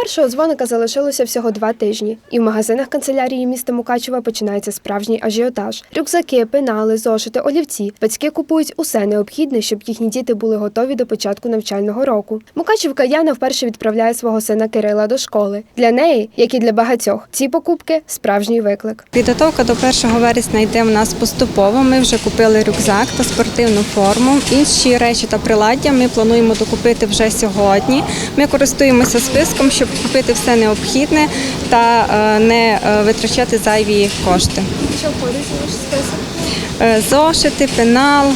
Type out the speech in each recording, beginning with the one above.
першого дзвоника залишилося всього два тижні, і в магазинах канцелярії міста Мукачева починається справжній ажіотаж. Рюкзаки, пенали, зошити, олівці. Батьки купують усе необхідне, щоб їхні діти були готові до початку навчального року. Мукачівка Яна вперше відправляє свого сина Кирила до школи. Для неї, як і для багатьох, ці покупки справжній виклик. Підготовка до 1 вересня йде в нас поступово. Ми вже купили рюкзак та спортивну форму. Інші речі та приладдя ми плануємо докупити вже сьогодні. Ми користуємося списком, щоб купити все необхідне та е, не е, витрачати зайві кошти. Що входить у ваш список? Е, Зошити, пенал,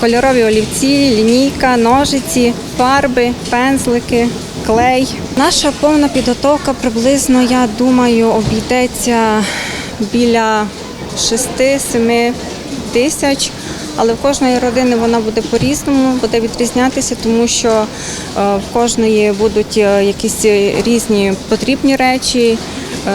кольорові олівці, лінійка, ножиці, фарби, пензлики, клей. Наша повна підготовка приблизно, я думаю, обійдеться біля 6-7 тисяч. Але в кожної родини вона буде по-різному, буде відрізнятися, тому що е, в кожної будуть е, якісь різні потрібні речі,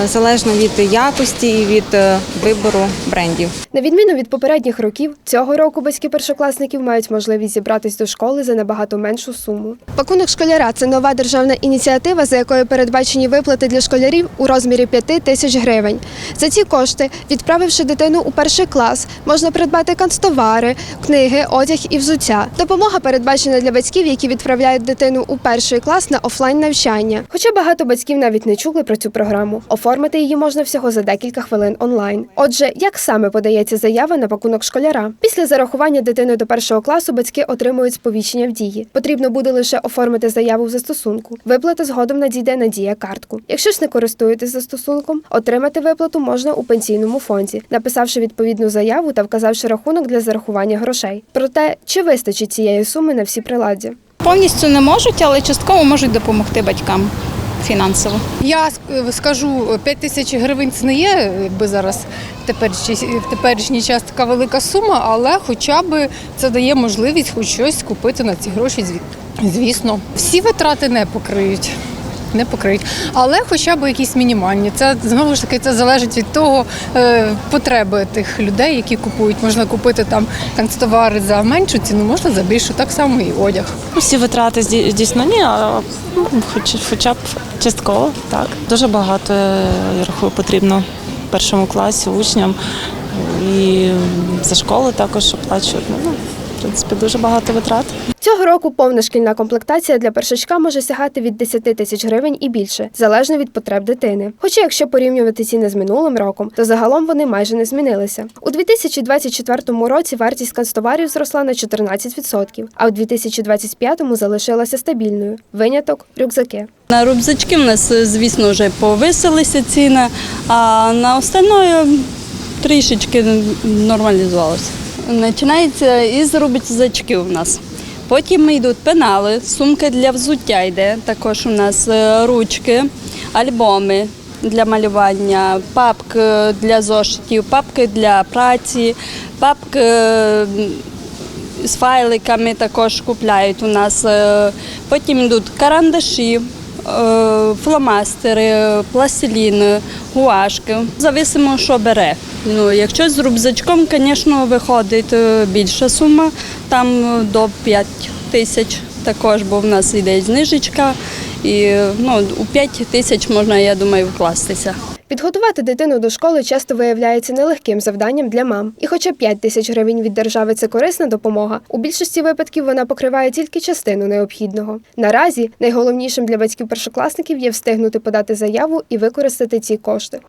залежно від якості і від е, вибору брендів. На відміну від попередніх років, цього року батьки першокласників мають можливість зібратись до школи за набагато меншу суму. Пакунок школяра це нова державна ініціатива, за якою передбачені виплати для школярів у розмірі 5 тисяч гривень. За ці кошти, відправивши дитину у перший клас, можна придбати канцтовари, книги, одяг і взуття. Допомога передбачена для батьків, які відправляють дитину у перший клас на офлайн навчання. Хоча багато батьків навіть не чули про цю програму. Оформити її можна всього за декілька хвилин онлайн. Отже, як саме подається заява на пакунок школяра? Після зарахування дитини до першого класу батьки отримують сповіщення в дії. Потрібно буде лише оформити заяву в застосунку. Виплата згодом надійде на дія картку. Якщо ж не користуєтесь застосунком, отримати виплату можна у пенсійному фонді, написавши відповідну заяву та вказавши рахунок для зарахування грошей. Проте чи вистачить цієї суми на всі приладдя? Повністю не можуть, але частково можуть допомогти батькам фінансово. Я скажу, 5 тисяч гривень це не є якби зараз в теперішній, час така велика сума, але хоча б це дає можливість хоч щось купити на ці гроші. зві- Звісно, всі витрати не покриють. Не покриють, але хоча б якісь мінімальні. Це знову ж таки це залежить від того е, потреби тих людей, які купують. Можна купити там канцтовари за меншу ціну, можна за більшу, так само і одяг. Всі витрати зді- здійснені, а ну, хоч, хоча б частково, так. Дуже багато, е, я рахую, потрібно першому класі учням. І за школи також оплачують. Ну, в принципі, дуже багато витрат. Цього року повна шкільна комплектація для першачка може сягати від 10 тисяч гривень і більше, залежно від потреб дитини. Хоча, якщо порівнювати ціни з минулим роком, то загалом вони майже не змінилися. У 2024 році вартість канцтоварів зросла на 14%, а у 2025 залишилася стабільною. Виняток рюкзаки. На рюкзачки в нас, звісно, вже повисилися ціни, а на остальное трішечки нормалізувалося. Починається із рюкзачків у нас. Потім йдуть пенали, сумки для взуття йде. Також у нас е, ручки, альбоми для малювання, папки для зошитів, папки для праці, папки з файликами також купляють у нас. Е, Потім йдуть карандаші, е, фломастери, пластилін, гуашки. Зависимо, що бере. Ну, якщо з рюкзачком, звісно, виходить е, більша сума, там е, до 5 тисяч також, бо в нас йде знижечка. І ну, у 5 тисяч можна, я думаю, вкластися. Підготувати дитину до школи часто виявляється нелегким завданням для мам. І хоча 5 тисяч гривень від держави це корисна допомога, у більшості випадків вона покриває тільки частину необхідного. Наразі найголовнішим для батьків першокласників є встигнути подати заяву і використати ці кошти.